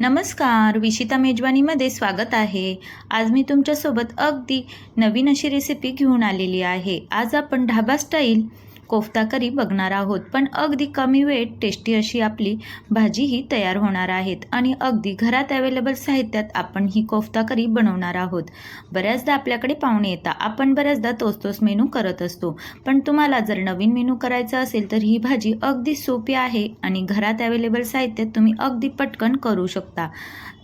नमस्कार विशिता मेजवानीमध्ये स्वागत आहे. आज मी तुमच्यासोबत अगदी नवीन अशी रेसिपी घेऊन आलेली आहे. आज आपण ढाबा स्टाईल कोफ्ता करी बघणार आहोत. पण अगदी कमी वेळेत टेस्टी अशी आपली भाजी ही तयार होणार आहेत आणि अगदी घरात अवेलेबल साहित्यात आपण ही कोफ्ता करी बनवणार आहोत. बऱ्याचदा आपल्याकडे पाहुणे येतात. आपण बऱ्याचदा तोच तोच मेनू करत असतो. पण तुम्हाला जर नवीन मेनू करायचा असेल तर ही भाजी अगदी सोपी आहे आणि घरात अवेलेबल साहित्यात तुम्ही अगदी पटकन करू शकता.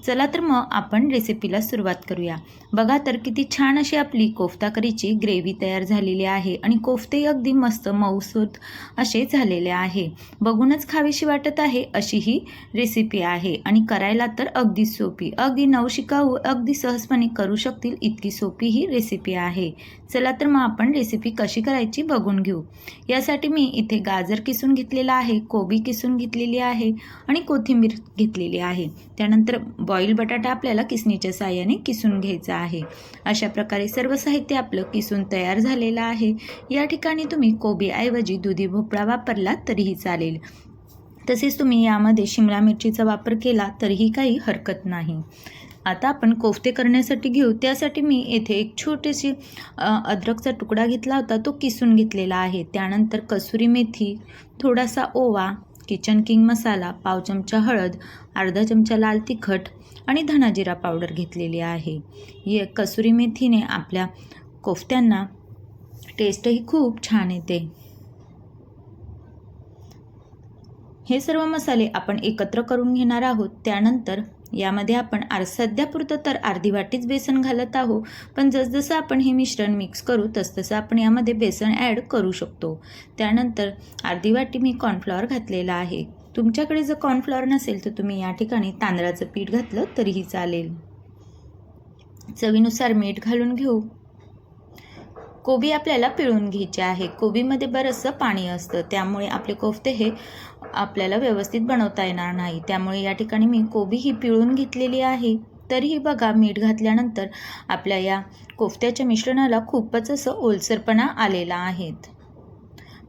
चला तर मग आपण रेसिपीला सुरुवात करूया. बघा तर किती छान अशी आपली कोफ्ता करीची ग्रेव्ही तयार झालेली आहे आणि कोफ्ते अगदी मस्त मऊसूत असे झालेले आहे. बघूनच खावीशी वाटत आहे अशी ही रेसिपी आहे आणि करायला तर अगदी सोपी अगदी नवशिकाऊ अगदी सहजपणे करू शकतील इतकी सोपी ही रेसिपी आहे. चला तर मग आपण रेसिपी कशी करायची बघून घेऊ. यासाठी मी इथे गाजर किसून घेतलेला आहे कोबी किसून घेतलेली आहे आणि कोथिंबीर घेतलेली आहे. त्यानंतर बॉईल बटाटा आपल्याला किसणीच्या साहाय्याने किसून घ्यायचा आहे. अशा प्रकारे सर्व साहित्य आपलं किसून तयार झालेलं आहे. या ठिकाणी तुम्ही कोबीऐवजी दुधी भोपळा वापरला तरीही चालेल. तसेच तुम्ही यामध्ये शिमला मिरचीचा वापर केला तरीही काही हरकत नाही. आता आपण कोफ्ते करण्यासाठी घेऊ. त्यासाठी मी येथे एक छोटीशी अद्रकचा तुकडा घेतला होता. तो किसून घेतलेला आहे. त्यानंतर कसुरी मेथी थोडासा ओवा किचन किंग मसाला पाव चमचा हळद अर्धा चमचा लाल तिखट आणि धनाजिरा पावडर घेतलेली आहे. ये कसुरी मेथीने आपल्या कोफ्त्यांना टेस्टही खूप छान येते. हे सर्व मसाले आपण एकत्र करून घेणार आहोत. त्यानंतर यामध्ये आपण आर सध्यापुरतं तर अर्धी वाटीच बेसन घालत आहोत पण जसजसं आपण हे मिश्रण मिक्स करू तसतसं आपण यामध्ये बेसन ॲड करू शकतो. त्यानंतर अर्धी वाटी मी कॉर्नफ्लॉवर घातलेला आहे. तुमच्याकडे जर कॉर्नफ्लॉवर नसेल तर तुम्ही या ठिकाणी तांदळाचं पीठ घातलं तरीही चालेल. चवीनुसार मीठ घालून घेऊ. कोबी आपल्याला पिळून घ्यायचे आहे. कोबीमध्ये बरंचसं पाणी असतं. त्यामुळे आपले कोफ्ते हे आपल्याला व्यवस्थित बनवता येणार नाही. त्यामुळे या ठिकाणी मी कोबी ही पिळून घेतलेली आहे. तरीही बघा मीठ घातल्यानंतर आपल्या या कोफ्त्याच्या मिश्रणाला खूपच असं ओलसरपणा आलेला आहेत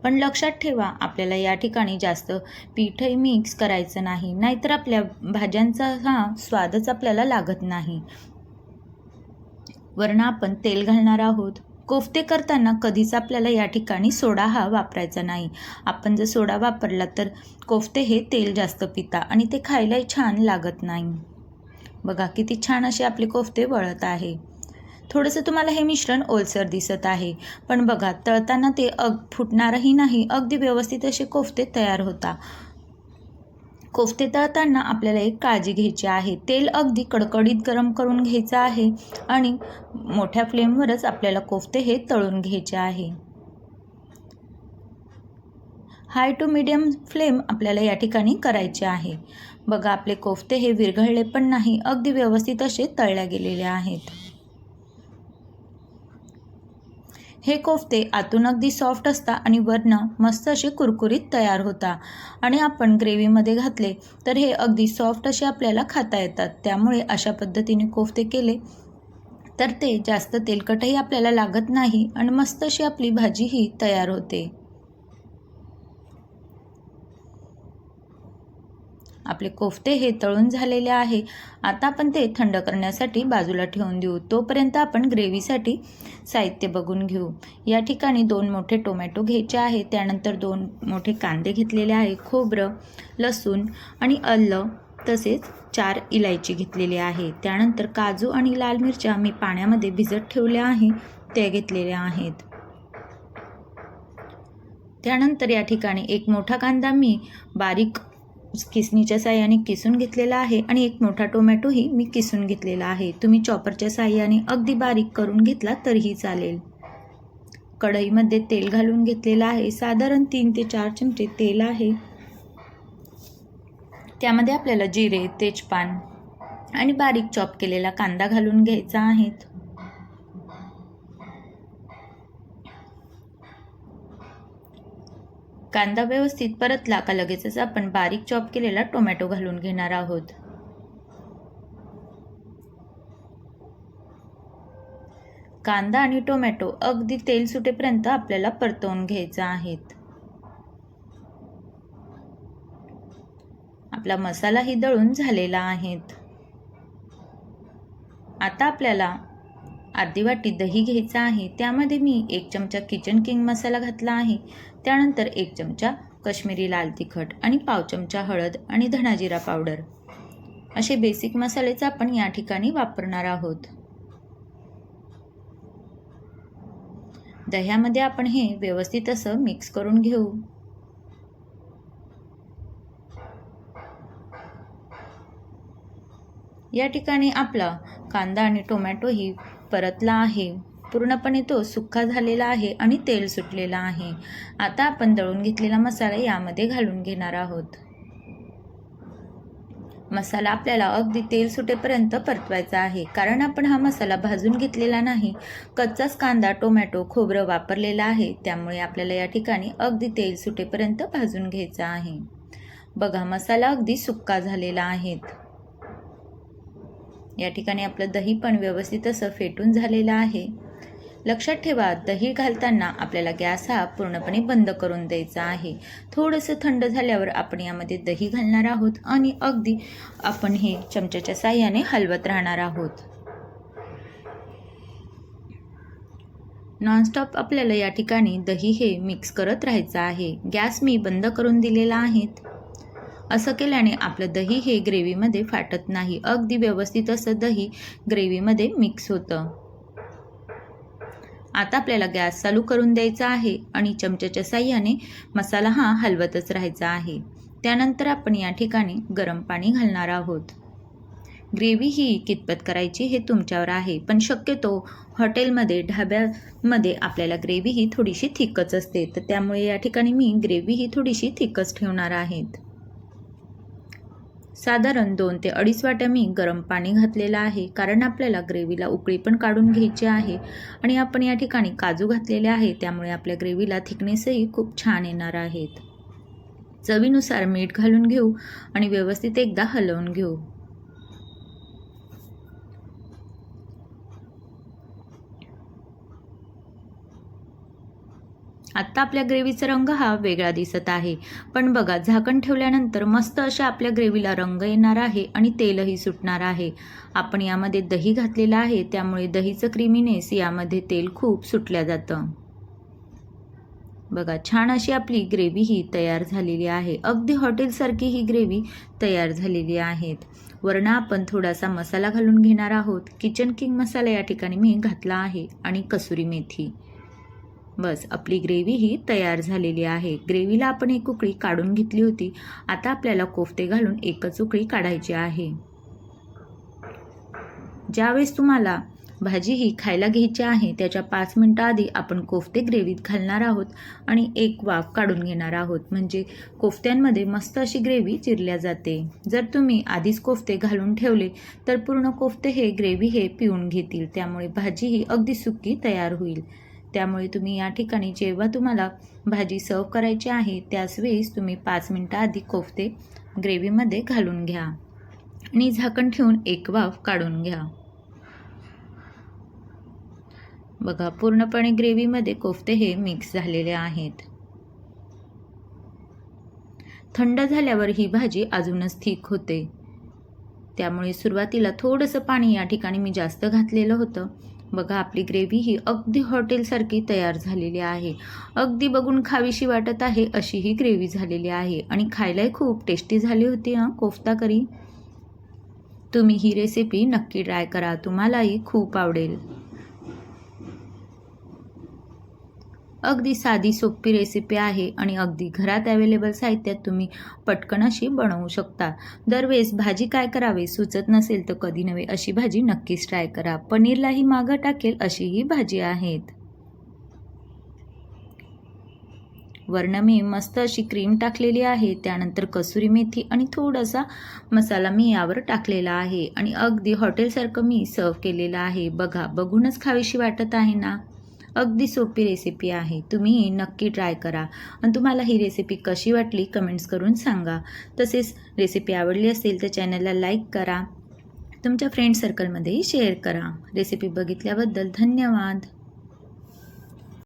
पण लक्षात ठेवा आपल्याला या ठिकाणी जास्त पीठही मिक्स करायचं नाही. नाहीतर आपल्या भाज्यांचा हा स्वादच आपल्याला लागत नाही. वरनं आपण तेल घालणार आहोत. कोफ्ते करताना कधीच आपल्याला या ठिकाणी सोडा हा वापरायचा नाही. आपण जर सोडा वापरला तर कोफ्ते हे तेल जास्त पिता आणि ते खायलाही छान लागत नाही. बघा किती छान असे आपले कोफ्ते वळत आहे. थोडंसं तुम्हाला हे मिश्रण ओलसर दिसत आहे. पण बघा तळताना ते अग फुटणारही नाही. अगदी व्यवस्थित असे कोफ्ते तयार होता. कोफ्ते तळताना आपल्याला एक काळजी घ्यायची आहे. तेल अगदी कडकडीत गरम करून घ्यायचं आहे आणि मोठ्या फ्लेमवरच आपल्याला कोफ्ते हे तळून घ्यायचे आहे. हाय टू मीडियम फ्लेम आपल्याला या ठिकाणी करायचे आहे. बघा आपले कोफ्ते हे विरघळले पण नाही अगदी व्यवस्थित असे तळल्या गेलेले आहेत. हे कोफ्ते आतून अगदी सॉफ्ट असतात आणि वरनं मस्त असे कुरकुरीत तयार होता. आणि आपण ग्रेव्हीमध्ये घातले तर हे अगदी सॉफ्ट असे आपल्याला खाता येतात. त्यामुळे अशा पद्धतीने कोफ्ते केले तर ते जास्त तेलकटही आपल्याला लागत नाही आणि मस्त अशी आपली भाजी ही तयार होते. आपले कोफ्ते हे तळून झालेले आहे. आता आपण ते थंड करण्यासाठी बाजूला ठेवून देऊ. तोपर्यंत आपण ग्रेव्हीसाठी साहित्य बघून घेऊ. या ठिकाणी दोन मोठे टोमॅटो घ्यायचे आहे. त्यानंतर दोन मोठे कांदे घेतलेले आहे. खोबरं लसूण आणि अल्लं तसेच चार इलायची घेतलेली आहे. त्यानंतर काजू आणि लाल मिरच्या मी पाण्यामध्ये भिजत ठेवल्या आहे. त्या घेतलेल्या आहेत. त्यानंतर या ठिकाणी एक मोठा कांदा मी बारीक किसणीच्या साह्याने किसून घेतलेला आहे आणि एक मोठा टोमॅटोही मी किसून घेतलेला आहे. तुम्ही चॉपरच्या साह्याने अगदी बारीक करून घेतला तरीही चालेल. कढईमध्ये तेल घालून घेतलेलं आहे. साधारण तीन ते चार चमचे तेल आहे. त्यामध्ये आपल्याला जिरे तेजपान आणि बारीक चॉप केलेला कांदा घालून घ्यायचा आहे. कांदा व्यवस्थित परतला का लगेचच. आपण बारीक चॉप केलेला टोमॅटो घालून घेणार आहोत. कांदा आणि टोमॅटो अगदी तेल सुटेपर्यंत आपल्याला परतवून घ्यायचा आहेत. आपला मसालाही दळून झालेला आहेत. आता आपल्याला अर्धी वाटी दही घ्यायचं आहे. त्यामध्ये मी एक चमचा किचन किंग मसाला घातला आहे. त्यानंतर एक चमचा कश्मीरी लाल तिखट आणि पाव चमचा हळद आणि धणाजिरा पावडर असे बेसिक मसालेच आपण या ठिकाणी वापरणार आहोत. दह्यामध्ये आपण हे व्यवस्थित असं मिक्स करून घेऊ. या ठिकाणी आपला कांदा आणि टोमॅटोही परतला आहे. पूर्णपणे तो सुक्का झालेला आहे आणि तेल सुटलेला आहे. आता आपण दळून घेतलेला मसाला यामध्ये घालून घेणार आहोत. मसाला आपल्याला अगदी तेल सुटेपर्यंत परतवायचा आहे. कारण आपण हा मसाला भाजून घेतलेला नाही. कच्चाच कांदा टोमॅटो खोबरं वापरलेला आहे. त्यामुळे आपल्याला या ठिकाणी अगदी तेल सुटेपर्यंत भाजून घ्यायचा आहे. बघा मसाला अगदी सुक्का झालेला आहे. या ठिकाणी आपलं दही पण व्यवस्थित असं फेटून झालेलं आहे. लक्षात ठेवा दही घालताना आपल्याला गॅस हा पूर्णपणे बंद करून द्यायचा आहे. थोडंसं थंड झाल्यावर आपण यामध्ये दही घालणार आहोत आणि अगदी आपण हे चमच्याच्या साह्याने हलवत राहणार आहोत. नॉनस्टॉप आपल्याला या ठिकाणी दही हे मिक्स करत राहायचं आहे. गॅस मी बंद करून दिलेला आहेत असं केल्याने आपलं दही हे ग्रेव्हीमध्ये फाटत नाही. अगदी व्यवस्थित असं दही ग्रेव्हीमध्ये मिक्स होतं. आता आपल्याला गॅस चालू करून द्यायचा आहे आणि चमच्याच्या साह्याने मसाला हा हलवतच राहायचा आहे. त्यानंतर आपण या ठिकाणी गरम पाणी घालणार आहोत. ग्रेव्ही ही कितपत करायची हे तुमच्यावर आहे पण शक्यतो हॉटेलमध्ये ढाब्यामध्ये आपल्याला ग्रेव्ही ही थोडीशी थिकच असते. तर त्यामुळे या ठिकाणी मी ग्रेव्ही ही थोडीशी थिकच ठेवणार आहेत साधारण दोन ते अडीच वाट्या मी गरम पाणी घातलेलं आहे कारण आपल्याला ग्रेव्हीला उकळी पण काढून घ्यायची आहे आणि आपण या ठिकाणी काजू घातलेले आहे त्यामुळे आपल्या ग्रेव्हीला थिकनेसही खूप छान येणार आहेत. चवीनुसार मीठ घालून घेऊ आणि व्यवस्थित एकदा हलवून घेऊ. आत्ता आपल्या ग्रेव्हीचा रंग हा वेगळा दिसत आहे. पण बघा झाकण ठेवल्यानंतर मस्त अशा आपल्या ग्रेव्हीला रंग येणार आहे आणि तेलही सुटणार आहे. आपण यामध्ये दही घातलेलं आहे त्यामुळे दहीचं क्रिमीनेस यामध्ये तेल खूप सुटल्या जातं. बघा छान अशी आपली ग्रेव्ही ही तयार झालेली आहे. अगदी हॉटेलसारखी ही ग्रेव्ही तयार झालेली आहेत. वरनं आपण थोडासा मसाला घालून घेणार आहोत. किचन किंग मसाला या ठिकाणी मी घातला आहे आणि कसुरी मेथी. बस आपली ग्रेव्ही ही तयार झालेली आहे. ग्रेव्हीला आपण एक उकळी काढून घेतली होती. आता आपल्याला कोफते घालून एकच उकळी काढायची आहे. ज्यावेळेस तुम्हाला भाजी ही खायला घ्यायची आहे त्याच्या पाच मिनटं आधी आपण कोफते ग्रेव्हीत घालणार आहोत आणि एक वाफ काढून घेणार आहोत. म्हणजे कोफ्त्यांमध्ये मस्त अशी ग्रेव्ही चिरल्या जाते. जर तुम्ही आधीच कोफते घालून ठेवले तर पूर्ण कोफते हे ग्रेव्ही हे पिऊन घेतील. त्यामुळे भाजी ही अगदी सुकी तयार होईल. त्यामुळे तुम्ही या ठिकाणी जेव्हा तुम्हाला भाजी सर्व करायची आहे त्याच वेळेस तुम्ही पाच मिनटं आधी कोफते ग्रेव्हीमध्ये घालून घ्या. आणि झाकण ठेवून एक वाफ काढून घ्या. बघा पूर्णपणे ग्रेव्हीमध्ये कोफते हे मिक्स झालेले आहेत. थंड झाल्यावर ही भाजी अजूनच थिक होते. त्यामुळे सुरुवातीला थोडंसं पाणी या ठिकाणी मी जास्त घातलेलं होतं. बघा आपली ग्रेव्ही ही अगदी हॉटेलसारखी तयार झालेली आहे. अगदी बघून खावीशी वाटत आहे अशी ही ग्रेव्ही झालेली आहे. आणि खायलाही खूप टेस्टी झाली होती हां? कोफ्ता करी. तुम्ही ही रेसिपी नक्की ट्राय करा. तुम्हालाही खूप आवडेल. अगदी साधी सोपी रेसिपी आहे आणि अगदी घरात अवेलेबल साहित्यात तुम्ही पटकन अशी बनवू शकता. दरवेळेस भाजी काय करावे सुचत नसेल तर कधी नव्हे अशी भाजी नक्कीच ट्राय करा. पनीरलाही मागं टाकेल अशी ही भाजी आहेत. वर्ण मी मस्त अशी क्रीम टाकलेली आहे त्यानंतर कसुरी मेथी आणि थोडासा मसाला मी यावर टाकलेला आहे. आणि अगदी हॉटेलसारखं मी सर्व केलेलं आहे. बघा बघूनच खावीशी वाटत आहे ना? अगदी सोपी रेसिपी आहे. तुम्ही नक्की ट्राय करा. आणि तुम्हाला ही रेसिपी कशी वाटली कमेंट्स करून सांगा. तसेच रेसिपी आवडली असेल तर चॅनलला लाईक करा. तुमच्या फ्रेंड सर्कलमध्येही शेअर करा. रेसिपी बघितल्याबद्दल धन्यवाद.